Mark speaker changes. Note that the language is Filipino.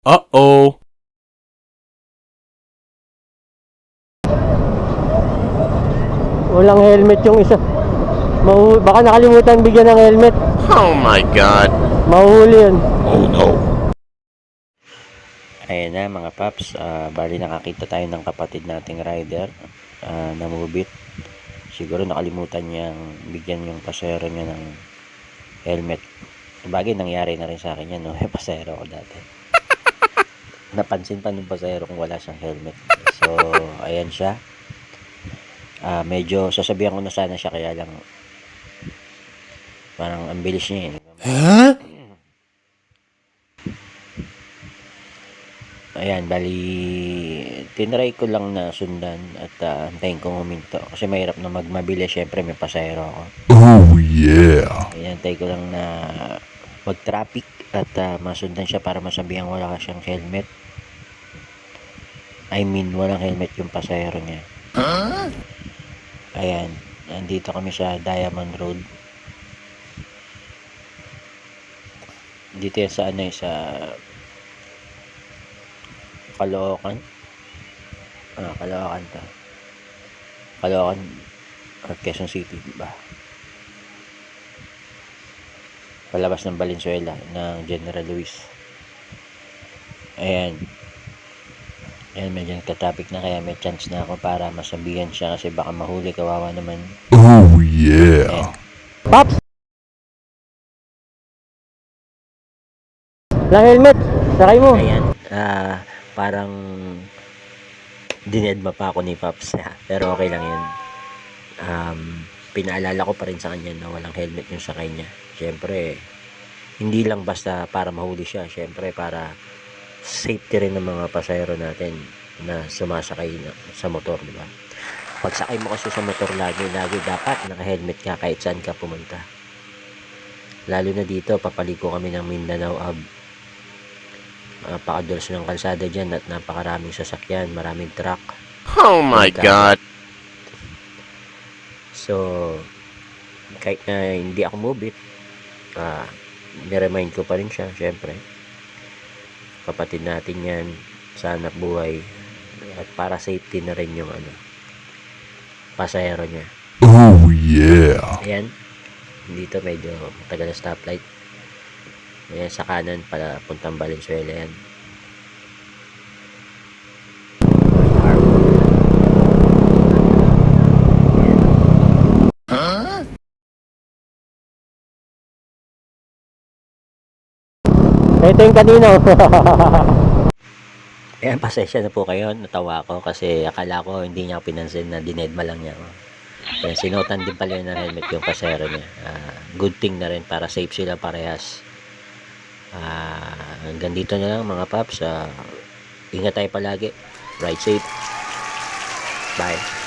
Speaker 1: Uh-oh.
Speaker 2: Walang helmet yung isa. Mahu baka nakalimutan bigyan ng helmet.
Speaker 1: Oh my god.
Speaker 2: Mahuhuli yun.
Speaker 1: Oh no.
Speaker 3: Ayan na mga paps, Ah, bali nakakita tayo ng kapatid nating rider ah, na mubit. Siguro nakalimutan niyang bigyan yung pasero niya ng helmet. Bagay nangyari na rin sa akin yan, no? Pasero ko dati. Napansin pa nung pasero kung wala siyang helmet. So, ayan siya. Ah, medyo sasabihan ko na sana siya kaya lang parang ang bilis niya eh.
Speaker 1: Huh?
Speaker 3: Ayan, bali, tinry ko lang na sundan at uh, antayin kong huminto. Kasi mahirap na magmabili, syempre may pasahero ako.
Speaker 1: Oh yeah.
Speaker 3: Ayan, antay ko lang na mag-traffic at ah, masundan siya para masabihan wala ka siyang helmet. I mean, walang helmet yung pasahero niya. Ayan, nandito kami sa Diamond Road. Dito yan sa ano eh, sa Caloocan. Ah, Caloocan to. Caloocan or Quezon City, di ba? Palabas ng Valenzuela ng General Luis. Ayan. Ayan, medyo nagka-traffic na kaya may chance na ako para masabihan siya kasi baka mahuli kawawa naman.
Speaker 1: Oh yeah.
Speaker 3: Ayan.
Speaker 2: Paps! Walang helmet. Sakay mo.
Speaker 3: Ayan. Ah, parang dinedma pa ako ni Paps. Pero okay lang yan. Um, pinaalala ko pa rin sa kanya na walang helmet yung sakay niya. Siyempre, hindi lang basta para mahuli siya. Siyempre, para safety rin ng mga pasahero natin na sumasakay na, sa motor, di ba? Pag sakay mo kasi sa motor lagi, lagi dapat naka-helmet ka kahit saan ka pumunta. Lalo na dito, papaliko kami ng Mindanao Ab napakadulas ng kalsada dyan at napakaraming sasakyan, maraming truck.
Speaker 1: Oh my god.
Speaker 3: So, kahit na hindi ako mubit, ah, niremind ko pa rin siya, syempre. Kapatid natin yan, sa hanap buhay. At para safety na rin yung ano, pasahero niya.
Speaker 1: Oh yeah.
Speaker 3: Ayan, dito medyo matagal na stoplight. Ayan, sa kanan para puntang Valenzuela yan.
Speaker 2: Ito yung kanina.
Speaker 3: Ayan, pasensya na po kayo. Natawa ko kasi akala ko hindi niya pinansin na dinedma lang niya. Ayan, sinutan din pala ng helmet yung pasero niya. Ah, good thing na rin para safe sila parehas. Ah, hanggang dito na lang mga paps. Ah, ingat tayo palagi. Ride safe. Bye.